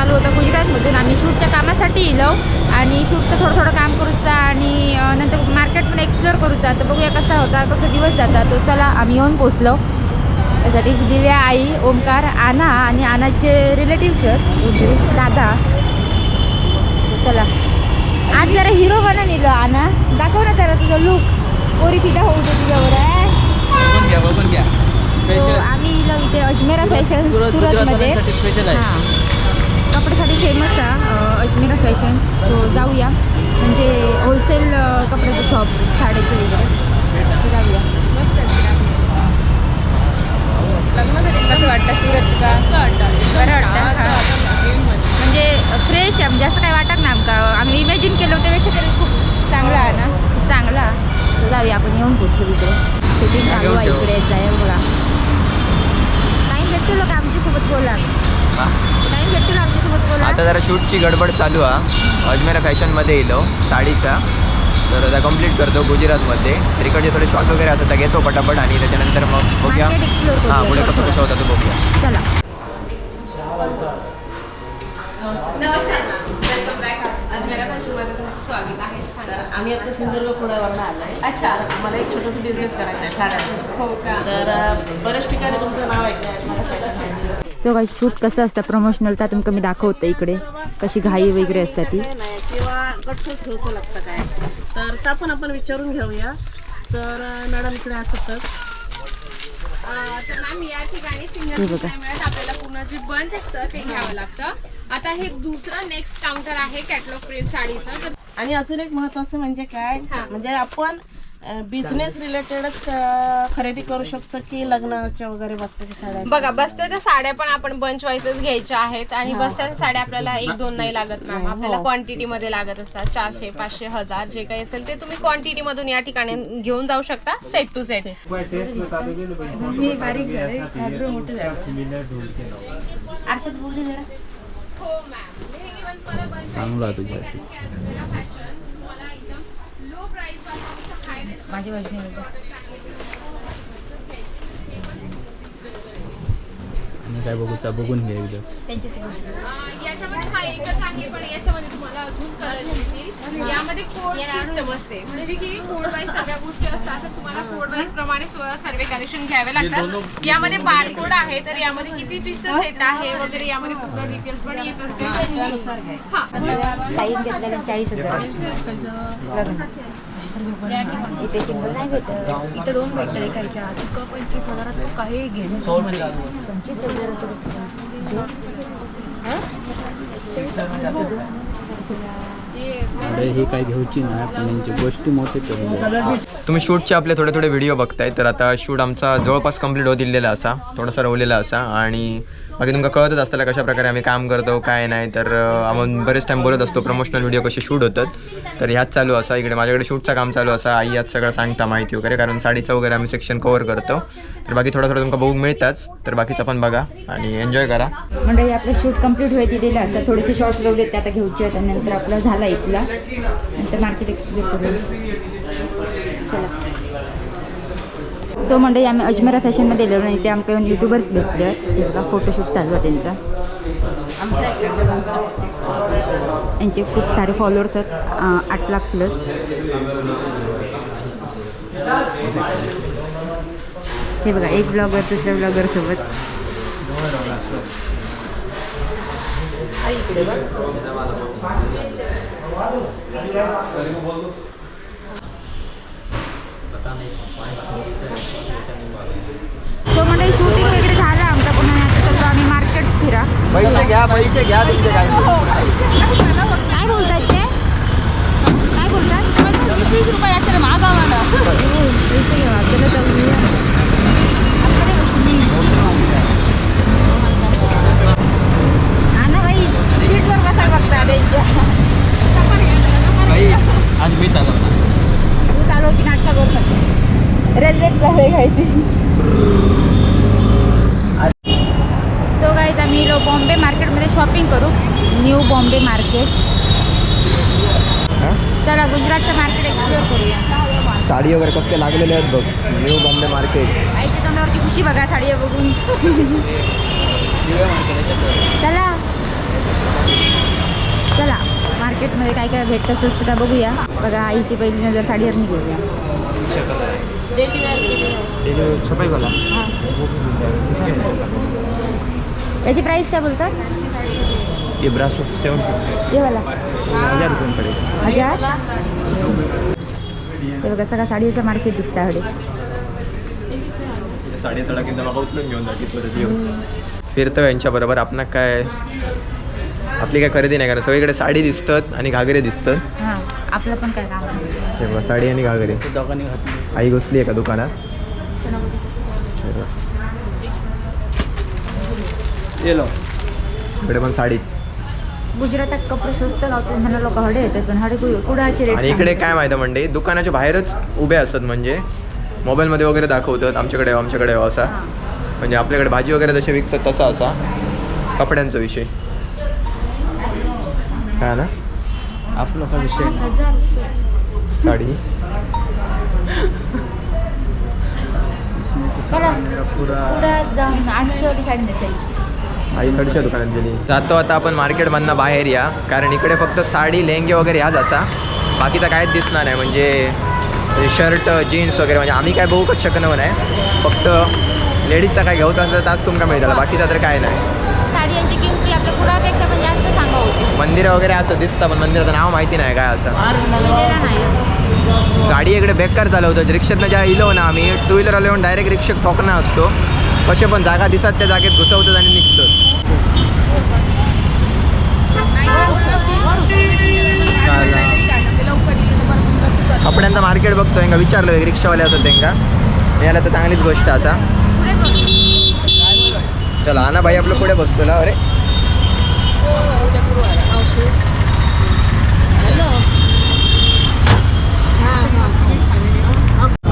चालू होता गुजरातमधून. आम्ही शूटच्या कामासाठी इलो आणि शूटचं थोडं थोडं काम करूचा आणि नंतर मार्केटमध्ये एक्सप्लोअर करूचा तर बघूया कसा होता कसं दिवस जाता. तो चला आम्ही येऊन पोचलो त्यासाठी दिव्या आई ओंकार आना आणि आनाचे रिलेटिव्ह दादा. चला. आज जरा हिरो बना नेलो आना. दाखव ना जरा तुझं लुक पोरी फिदा होऊ दे तुझ्यावर स्पेशल आम्ही इलो इथे अजमेरा फॅशन सुरत सुरतमध्ये. कपड्यासाठी फेमस आहे अजमेरा फॅशन सो जाऊया. म्हणजे होलसेल कपड्याचं शॉप साड्याचं वगैरे. जाऊया. कसं वाटतं सुरत का बरं वाटतं? हां. म्हणजे फ्रेश आहे. म्हणजे असं काय वाटत ना आमका. आम्ही इमॅजिन केलं होतं त्यापेक्षा तरी खूप चांगला आहे ना? खूप चांगला. जाऊया. आपण येऊन पोचलो इकडे शूटिंग चालू आहे. इकडे जाय बघा. टाईम भेटतो का आमच्यासोबत बोला भेटतो आमच्यासोबत बोला आता जरा शूटची गडबड चालू आहे अजमेरा फॅशनमध्ये येलो साडीचा. तर आता कंप्लीट करतो गुजरातमध्ये. तिकडचे थोडे शॉट वगैरे असतात घेतो पटापट आणि त्याच्यानंतर मग बघूया. हां पुढे कसं कसं होतं ते बघूया. चला. नमस्कार मॅम. वेलकम बॅक अजमेरा फॅशनमध्ये तुमचं स्वागत आहे. आम्ही आता सिंधुदुर्ग पुण्यावरून आलोय. अच्छा. मला एक छोटंसं बिझनेस करायचा आहे साड्यांचा. हो का? तर अं, बऱ्याच ठिकाणी तुमचं नाव ऐकलं आहे मला फॅशन फेस्टिवल सो काही शूट कसं असतं? प्रमोशनल तर तुमका मी दाखवतं इकडे. कशी घाई वगैरे असतात ती. किंवा गठ्ठच घ्यायचं लागतं काय? तर त्या पण आपण विचारून घेऊया. तर मॅडम इकडे असतात तर. मॅम या ठिकाणी सिंगल पीस बघा. नाही मिळत आपल्याला पूर्ण जे बंच असतं ते घ्यावं लागतं. आता हे दुसरं नेक्स्ट काउंटर आहे कॅटलॉग प्रिंट साडीचं. आणि अजून एक महत्वाचं म्हणजे काय? हा. म्हणजे आपण बिझनेस रिलेटेडच खरेदी करू शकतो की लग्नाच्या वगैरे बसण्याच्या साड्या? बघा बसत्याच्या साड्या पण आपण बंच वाईजच घ्यायच्या आहेत आणि बसत्याच्या साड्या आपल्याला एक दोन नाही लागत मॅम. आपल्याला क्वांटिटी मध्ये लागत असतात. चारशे पाचशे हजार जे काही असेल ते तुम्ही क्वांटिटी मधून या ठिकाणी घेऊन जाऊ शकता सेट टू सेट हो चांगलं आहे आहे. तुझं. कारण की अजमेरा फॅशन तुम्हाला एकदम लो प्राइसपासून हाय रेंज माझी बाजूने बघा. आणि काय बघूचा बघून घ्या एकदाच. याच्यामध्ये हा एकच आहे पण याच्यामध्ये तुम्हाला अजून कलर मिळतील यामध्ये कोड सिस्टम असते. म्हणजे की कोड वाईज सगळ्या गोष्टी असतात तर तुम्हाला कोड वाईज प्रमाणे सर्वे कलेक्शन घ्यावे लागतात. यामध्ये बारकोड आहे. तर यामध्ये किती पीसेस येत आहे वगैरे यामध्ये पूर्ण डिटेल्स पण येत असते हा. टाईम घेतलेला चाळीस हजार. इथे सिंगल नाही भेटत इथे दोन भेटतं एकाच्या तुका पंचवीस हजारात काही घेणं पंचवीस अरे हे काय घ्यायची नाही पण यांची गोष्टी मोठी करून तुम्ही शूटचे आपले थोडे थोडे व्हिडिओ बघताय तर आता शूट आमचा जवळपास कंप्लीट होत दिलेला असा थोडासा रवलेला असा आणि बाकी तुमका कळतच असताना कशा प्रकारे आम्ही काम करतो काय नाही तर आपण बरेच टाईम बोलत असतो प्रमोशनल व्हिडिओ कसे शूट होतात. तर ह्याच चालू असा इकडे माझ्याकडे शूटचं काम चालू असा आई यात सगळं सांगता माहिती वगैरे कारण साडीचं वगैरे आम्ही सेक्शन कव्हर करतो. तर बाकी थोडं थोडं तुमका बघून मिळताच तर बाकीचं पण बघा आणि एन्जॉय करा. म्हणजे आपलं शूट कंप्लीट होईल दिलेलं असतं थोडेसे शॉर्ट्स लावले ते आता घ्यायचे आहेत आणि नंतर आपला झाला इथला नंतर मार्केट एक्सप्लोर करू चला. सो मंडळी आम्ही अजमेरा फॅशनमध्ये गेलो नाही ते आमच्या युट्यूबर्स भेटले. आहेत बघा फोटोशूट चालू आहे त्यांचा. यांचे खूप सारे फॉलोअर्स आहेत आठ लाख प्लस हे बघा एक ब्लॉगर दुसऱ्या ब्लॉगर सोबत. सो म्हणजे शूटिंग वगैरे झालं आमचं पुन्हा आता आम्ही मार्केट फिरा. पैसे घ्या पैसे घ्या तुमचे काय. काय बोलतात ते? काय बोलतात वीस रुपये असेल आम्हाला पैसे घेऊ काय ती? सो गाईज आम्ही लो बॉम्बे मार्केटमध्ये शॉपिंग करू. New Bombay market. चला गुजरातचं मार्केट एक्सप्लोअर करूया. साडी वगैरे कसले लागलेले आहेत बघ. New Bombay market. आईच्या तोंडावरची खुशी बघा साडी बघून. चला. चला मार्केटमध्ये काय काय भेटतं का बघूया. बघा आईची पहिली नजर साडीवर घेऊया याची प्राइस काय बोलतात? ये ब्रासो सेवन ये वाला. हजार रुपये पडेल. हजार? हे बघा सगळा साडीचं मार्केट दिसतं हडे साडी तडा किंवा म्हाका उचलून घेऊन जाते परत येऊन फिरतो यांच्या बरोबर आपण काय आपली काय खरेदी नाही कारण सगळीकडे साडी दिसतात आणि घागरे दिसतात. हां आपलं पण काय काम आहे. हे बघा, साडी आणि घागरे. दोघांनी घातली. आई घुसली आहे का दुकानात हे इकडे पण साडीच. गुजरातात कपडे स्वस्त गावतात म्हणा लोक हडे येतात पण हडे कुडाचे रेट आणि इकडे काय माहिती म्हणजे दुकानाच्या बाहेरच उभे असतात म्हणजे. मोबाईलमध्ये वगैरे दाखवतात आमच्याकडे येऊ, आमच्याकडे येऊ असा. म्हणजे आपल्याकडे भाजी वगैरे जसे विकतात तसा असा. कपड्यांचा विषय. काय ना? आपला हा विषय? साडी. इसमें तो. सामान मेरा पूरा आईकडच्या दुकानात गेली. जातो आता आपण मार्केटमधनं बाहेर या. कारण इकडे फक्त साडी लेहंगे वगैरे ह्याच असा. बाकीचा काहीच दिसणार नाही. म्हणजे शर्ट जीन्स वगैरे म्हणजे आम्ही काय बघू शकणार नाही. फक्त लेडीजचा काय घ्यायचा असलं तास तुमका मिळताला. बाकीचा तर काय नाही साड्यांची किमती आपल्या कुडापेक्षा पण जास्त सांगा होते मंदिरं वगैरे असं दिसतं पण मंदिराचं नाव माहिती नाही काय असं. गाडी इकडे बेकार झालं होतं ज्या इलो ना आम्ही टू व्हीलर आलो येऊन डायरेक्ट रिक्षेत ठोकणं असतो. कसे पण जागा दिसत त्या जागेत घुसवतात आणि निघतात कपड्यांचं मार्केट बघतो का विचारलो एक रिक्षावाले असत त्यांना. याला तर चांगलीच गोष्ट असा. चला ना भाई आपलं पुढे बसतो ना अरे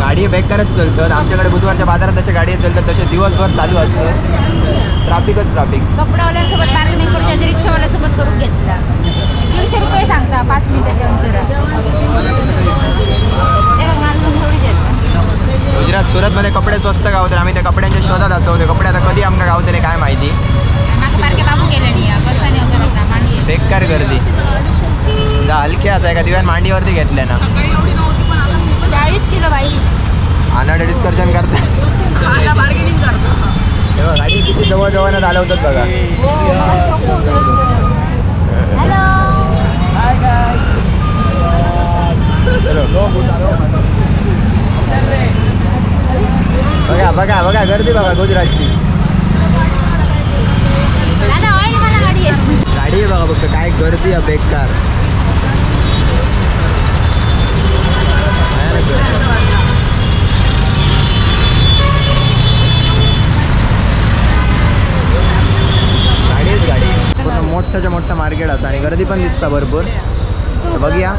गाडी बेकारच चालतात आमच्याकडे बुधवारच्या बाजारात जसे गाडी चालतात तसे दिवसभर चालू असतं. ट्राफिकच ट्राफिक कपड्यावाल्यांसोबत बार्गेनिंग करून त्याच्या रिक्षावाल्यासोबत करून घेतला दीडशे रुपये सांगता पाच मिनिटाच्या अंतरात गुजरात सुरतमध्ये कपडे स्वस्त गावतात आम्ही त्या कपड्यांच्या शोधात असतो ते कपडे आता कधी आमका गावतले काय माहिती. बेकार गर्दी. हलके असं आहे का दिव्यान मांडीवरती घेतले ना. चाळीस किलो बाई. अनाडे डिस्कशन करता. हे बघ, गाडी किती जवळ जवळ चालवतात बघा. हॅलो बघा बघा बघा गर्दी बघा गुजरातची. गाडी आहे बघा फक्त काय गर्दी आहे बेकार भयानक गर्दी. गाडीच गाडी मोठंच्या मोठं मार्केट असं आणि गर्दी पण दिसता भरपूर. बघूया.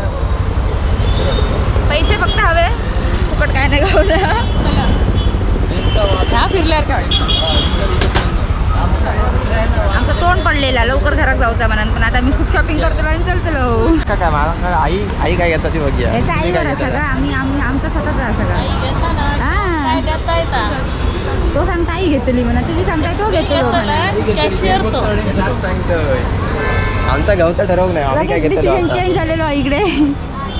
पैसे फक्त हवे. फुकट काय नाही गावलं हा फिरल्यावर काय आमचं तोंड पडलेला लवकर घरात जाऊचा म्हणून. पण आता मी खूप शॉपिंग करतो आणि चलतो का काय मला काय आई आई काय घेतात ती बघूया. काय घेता? सगळं आम्ही आम्ही आमचा स्वतःचा आहे सगळं हा. आई घेतली म्हणा. तुम्ही सांगताय तो घेतलो म्हणा कॅशियर तो. आमचा घ्यायचा ठरवलं नाही आम्ही काय लगेच घेतलं डिसिजन चेंज झालेलो आहे इकडे.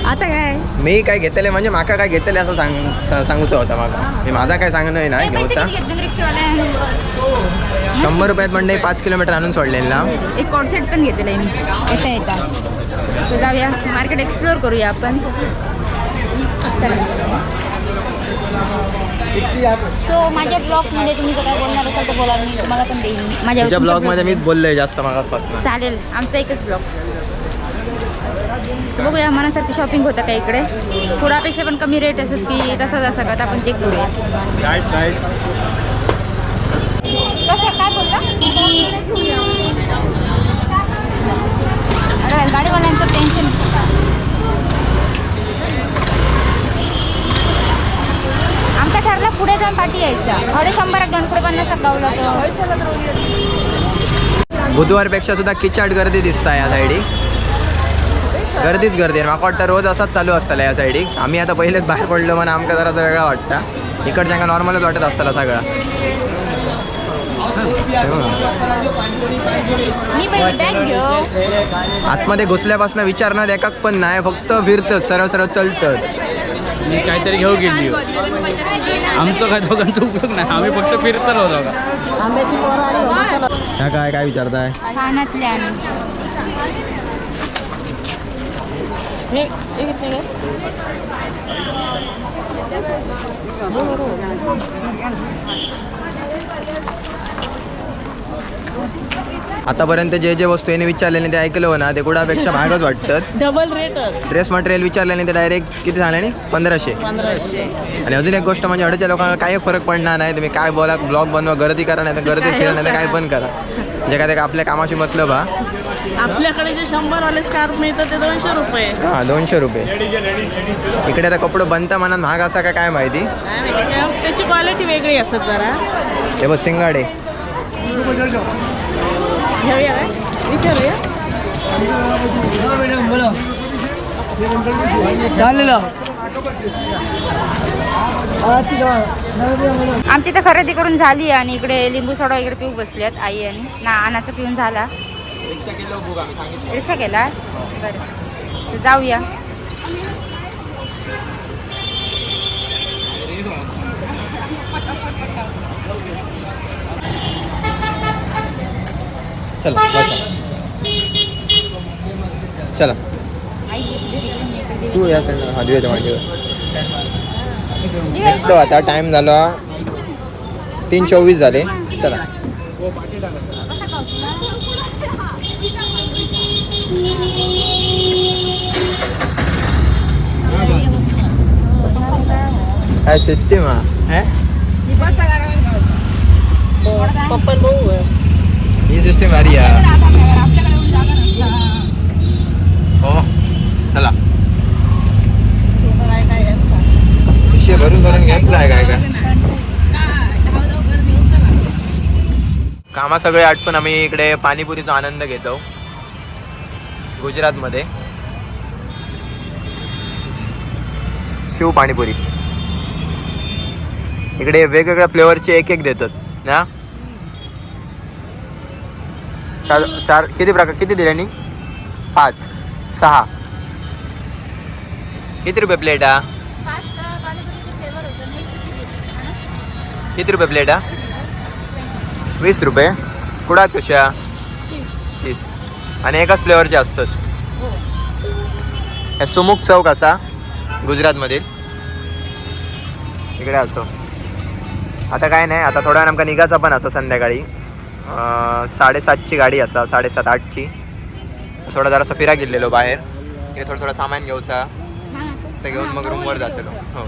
आता काय? मी काय घेतले म्हणजे माका काय घेतले असं सांग स- सांगूचं होतं माका. मी माझा काय सांगणं नाही पैसे घ्यायचा किती घेतले रिक्षावाले शंभर रुपयात म्हणजे पाच किलोमीटर आणून सोडलेलं. ना एक कॉर्सेट पण घेतलेलं आहे मी. येता येता. तो जाऊया. मार्केट एक्सप्लोअर करूया आपण. सो माझ्या ब्लॉगमध्ये तुम्ही जर काय बोलणार असाल तर बोला. मी तुम्हाला पण देईन. माझ्या तुझ्या ब्लॉगमध्ये मीच बोललोय जास्त मागासपासून. चालेल. आमचा एकच ब्लॉग बघूया मनासारखी शॉपिंग होतं का इकडे? थोडापेक्षा पण कमी रेट असत की तसंच असं का आपण चेक करूया. कशा काय बोलता अरे गाडीवाल्यांचं टेन्शन आमचा ठरला पुढे अडे पन्नास गावला बुधवारपेक्षा सुद्धा किचाट गर्दी दिसता या साईडी गर्दीच गर्दी आहे. माका वाटतं रोज असाच चालू असताला या साईडी आम्ही आता पहिलेच बाहेर पडलो म्हणून आमका जरासा वेगळा वाटतं. इकडच्या नॉर्मलच वाटत असताला सगळा. आतमध्ये घुसल्यापासून विचार न देखाक पण नाही फक्त फिरतच सरळ सरळ चलतत मी काहीतरी घेऊ गेली. आमचं काय दोघांचा उपयोग नाही. आम्ही फक्त फिरतलो दोघा ह्या काय काय विचारताय कानातले आणि हे हे घेतले का? आतापर्यंत जे जे वस्तू याने विचारले ते ऐकलं हो ना ते कुणापेक्षा महागच वाटतं डबल रेट ड्रेस मटेरियल विचारल्याने ते डायरेक्ट किती झाल्याने पंधराशे. पंधराशे. आणि अजून एक गोष्ट म्हणजे अडच्या लोकांना काही फरक पडणार नाही तुम्ही काय बोला ब्लॉग बनवा गर्दी करा नाही तर गर्दीत फिरा नाही तर काय पण करा. जे काय ते आपल्या कामाशी मतलब हा. आपल्याकडे जे शंभर वाले स्कार्फ मिळतात ते दोनशे रुपये. हां दोनशे रुपये. इकडे आता कपडे बनता मनात महाग असा का काय माहिती? त्याची क्वालिटी वेगळी असत जरा. हे बघ सिंगाडे घेऊया काय विचारूया आमची तर खरेदी करून झाली आणि इकडे लिंबू सोडा वगैरे पिऊ बसल्यात आई आणि ना अनाचा पिऊन झाला. रिक्षा केला बरं. जाऊया. चला बसा चला तू या साईडला हा दिव्याच्या मांडीवर भेटलो आता टाइम झाला तीन चोवीस झाले चला काय सिस्टीम हा पप्पा भाऊ आहे. ही सिस्टीम भारी आहे. हो चला. आहे? पिशे भरून भरून घेतलाय काय काय? कामा सगळे आटपून आम्ही इकडे पाणीपुरीचा आनंद घेतो. गुजरातमध्ये. शिव पाणीपुरी. इकडे वेगवेगळ्या फ्लेवरचे एक एक देतात ना? चार चार किती प्रकार किती बिर्याणी पाच सहा. किती रुपये प्लेट हा किती रुपये प्लेट हा वीस रुपये. कुडात कशा तीस. आणि एकाच फ्लेवरचे असतात. हे सुमुख चौक असा गुजरातमधील. इकडे असो. आता काय नाही आता थोड्या वेळान आमकां निघाचा पण असं संध्याकाळी. साडेसातची गाडी असा साडेसात आठची. थोडा जरासा फिरा गेलेलो बाहेर. इकडे थोडं थोडं सामान घेऊचा. ते घेऊन मग रूमवर जातलो. हो.